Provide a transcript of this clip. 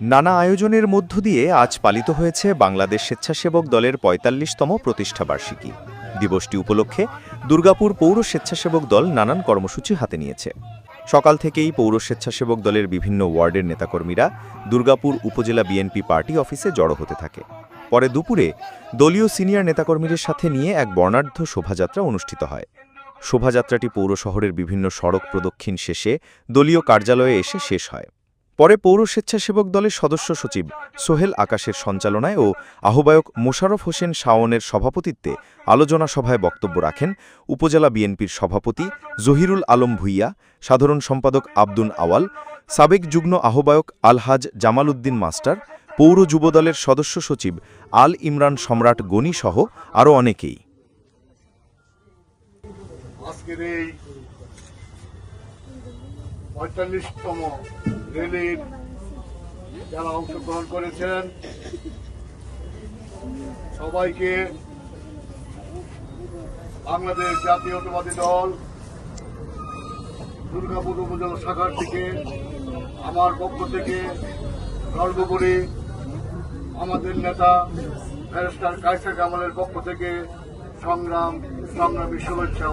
নানা আয়োজনের মধ্য দিয়ে আজ পালিত হয়েছে বাংলাদেশ স্বেচ্ছাসেবক দলের পঁয়তাল্লিশতম প্রতিষ্ঠাবার্ষিকী দিবসটি উপলক্ষে দুর্গাপুর পৌর স্বেচ্ছাসেবক দল নানান কর্মসূচি হাতে নিয়েছে। সকাল থেকেই পৌর স্বেচ্ছাসেবক দলের বিভিন্ন ওয়ার্ডের নেতাকর্মীরা দুর্গাপুর উপজেলা বিএনপি পার্টি অফিসে জড়ো হতে থাকে। পরে দুপুরে দলীয় সিনিয়র নেতাকর্মীদের সাথে নিয়ে এক বর্ণাঢ্য শোভাযাত্রা অনুষ্ঠিত হয়। শোভাযাত্রাটি পৌর শহরের বিভিন্ন সড়ক প্রদক্ষিণ শেষে দলীয় কার্যালয়ে এসে শেষ হয়। পরে পৌর স্বেচ্ছাসেবক দলের সদস্য সচিব সোহেল আকাশের সঞ্চালনায় ও আহ্বায়ক মোশাররফ হোসেন শাওনের সভাপতিত্বে আলোচনা সভায় বক্তব্য রাখেন উপজেলা বিএনপির সভাপতি জহিরুল আলম ভুইয়া, সাধারণ সম্পাদক আব্দুন আওয়াল, সাবেক যুগ্ম আহ্বায়ক আলহাজ জামাল উদ্দিন মাস্টার, পৌর যুবদলের সদস্য সচিব আল ইমরান সম্রাট গনি সহ আরও অনেকেই। আজকের এই পঁয়তাল্লিশতম রেলির যারা অংশগ্রহণ করেছেন, সবাইকে বাংলাদেশ জাতীয়তাবাদী দল দুর্গাপুর উপজেলা শাখার থেকে, আমার পক্ষ থেকে সর্বোপরি আমাদের নেতা ব্যারিস্টার কাইসার কামালের পক্ষ থেকে সংগ্রাম, সংগ্রামী শুভেচ্ছা